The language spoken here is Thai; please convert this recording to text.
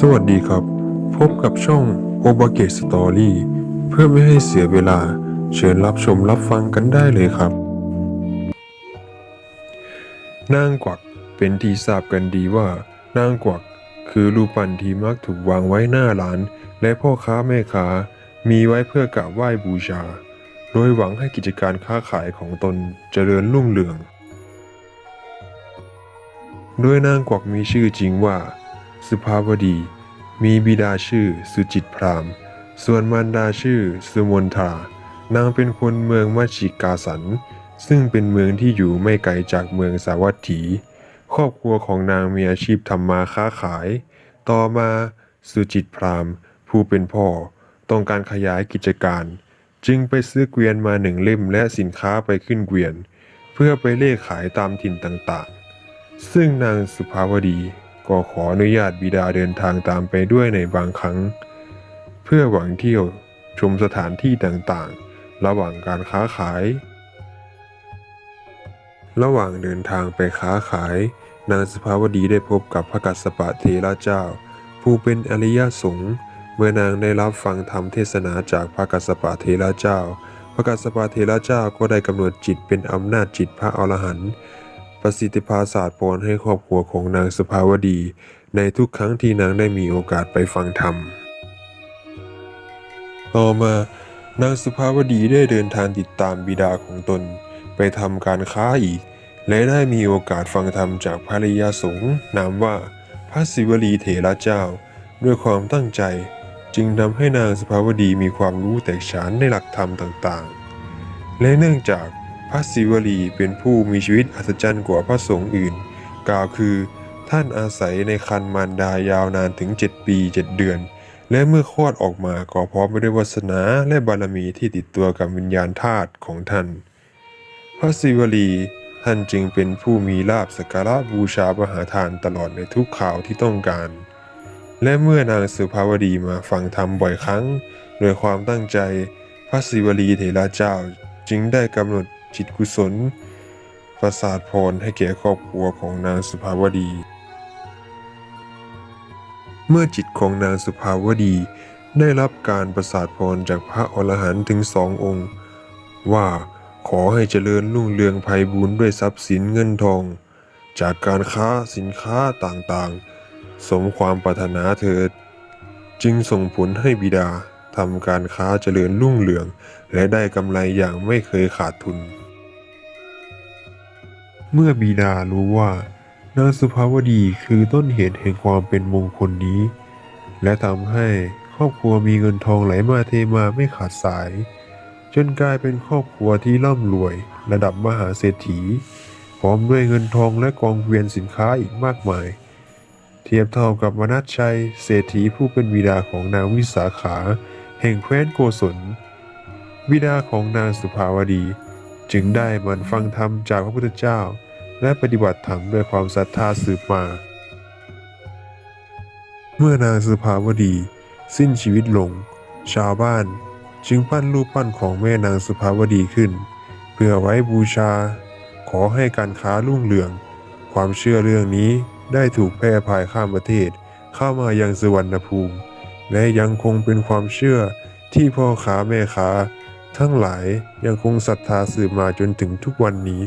สวัสดีครับ พบกับช่องโอบาเกสตอรี่เพื่อไม่ให้เสียเวลา เชิญรับชมรับฟังกันได้เลยครับ นางกวักเป็นที่ทราบกันดีว่า นางกวักคือรูปปั้นที่มักถูกวางไว้หน้าร้าน และพ่อค้าแม่ค้ามีไว้เพื่อกราบไหว้บูชา โดยหวังให้กิจการค้าขายของตนเจริญรุ่งเรือง โดยนางกวักมีชื่อจริงว่า สุภาวดี มีบิดาชื่อสุจิตพราม ส่วนมารดาชื่อสุมนทา นางเป็นคนเมืองมัชิกาสัน ซึ่งเป็นเมืองที่อยู่ไม่ไกลจากเมืองสาวัตถี ครอบครัวของนางมีอาชีพทำมาค้าขาย ต่อมาสุจิตพรามผู้เป็นพ่อต้องการขยายกิจการ จึงไปซื้อเกวียนมาหนึ่งเล่มและสินค้าไปขึ้นเกวียน เพื่อไปเล่ขายตามถิ่นต่างๆ ซึ่งนางสุภาวดี ก็ขออนุญาตบิดาเดินทางตามไปด้วยในบางครั้ง เพื่อหวังเที่ยวชมสถานที่ต่างๆ ระหว่างการค้าขาย ระหว่างเดินทางไปค้าขาย นางสภาวดีได้พบกับพระกัสสปะเทระเจ้า ผู้เป็นอริยสงฆ์เมื่อนางได้รับฟังธรรมเทศนาจากพระกัสสปะเทระเจ้า พระกัสสปะเทระเจ้าก็ได้กำหนดจิตเป็นอำนาจจิตพระอรหันต์ ประสิทธิภาศาสตร์พรให้ครอบครัวของนางสภาวดี ในทุกครั้งที่นางได้มีโอกาสไปฟังธรรม ต่อมานางสุภาวดีได้เดินทางติดตามบิดาของตน ไปทำการค้าอีก และได้มีโอกาสฟังธรรมจากพระริยาสงฆ์นามว่าพระศิวลีเถระเจ้า ด้วยความตั้งใจ จึงทำให้นางสุภาวดีมีความรู้แตกฉานในหลักธรรมต่างๆ และเนื่องจาก พระศิวลีเป็นผู้มีชีวิตอัศจรรย์กว่าพระสงฆ์อื่น กล่าวคือ ท่านอาศัยในคันมารดายาวนานถึง 7 ปี 7 เดือน และเมื่อคลอดออกมาก็พร้อมไปด้วยวาสนาและบารมีที่ติดตัวกับวิญญาณธาตุของท่าน พระศิวลีท่านจึงเป็นผู้มีลาบสกการะบูชาประหาทานตลอดในทุกข่าวที่ต้องการ และเมื่อนางสุภาวดีมาฟังธรรมบ่อยครั้ง โดยความตั้งใจ พระศิวลีเถระเจ้าจึงได้กำหนด จิตกุศล ประสาทพรให้แก่ครอบครัวของนางสุภาวดี เมื่อจิตของนางสุภาวดีได้รับการประสาทพรจากพระอรหันต์ถึงสององค์ ว่าขอให้เจริญรุ่งเรืองไพบูรย์ด้วยทรัพย์สินเงินทอง จากการค้าสินค้าต่างๆ สมความปรารถนาเถิด จึงส่งผลให้บิดาทำการค้าเจริญรุ่งเรือง และได้กำไรอย่างไม่เคยขาดทุน เมื่อบิดารู้ว่านางสุภาวดีคือต้นเหตุแห่งความเป็นมงคลนี้ และทำให้ครอบครัวมีเงินทองไหลมาเทมาไม่ขาดสาย จนกลายเป็นครอบครัวที่ร่ำรวย ระดับมหาเศรษฐี พร้อมด้วยเงินทองและกองเวียนสินค้าอีกมากมาย เทียบเท่ากับมนัสชัย เศรษฐีผู้เป็นบิดาของนางวิสาขา แห่งแคว้นโกศลบิดาของนางสุภาวดี จึงได้มันฟังธรรมจากพระพุทธเจ้า และปฏิบัติธรรมด้วยความศรัทธาสืบมา เมื่อนางสุภาวดี สิ้นชีวิตลง ชาวบ้าน จึงปั้นรูปปั้นของแม่นางสุภาวดีขึ้น เพื่อไว้บูชา ขอให้การค้ารุ่งเรือง ความเชื่อเรื่องนี้ได้ถูกแพร่พายข้ามประเทศเข้ามายังสุวรรณภูมิ และยังคงเป็นความเชื่อที่พ่อค้าแม่ค้า ทั้งหลายยังคงศรัทธาสืบมาจนถึงทุกวันนี้